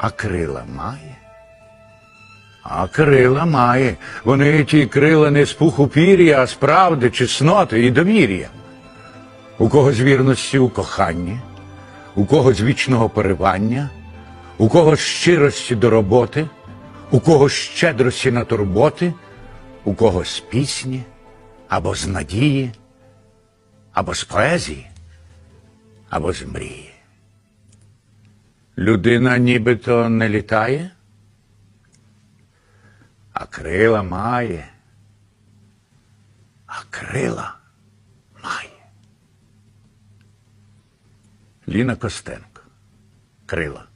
а крила має. А крила має. Вони ті крила не з пуху пір'я, а з правди, чесноти і довір'я. У кого з вірності у коханні, у кого з вічного поривання, у кого з щирості до роботи, у кого з щедрості на турботи, у кого з пісні, або з надії, або з поезії, або з мрії. Людина нібито не літає, а крила має, а крила має. Ліна Костенко. Крила.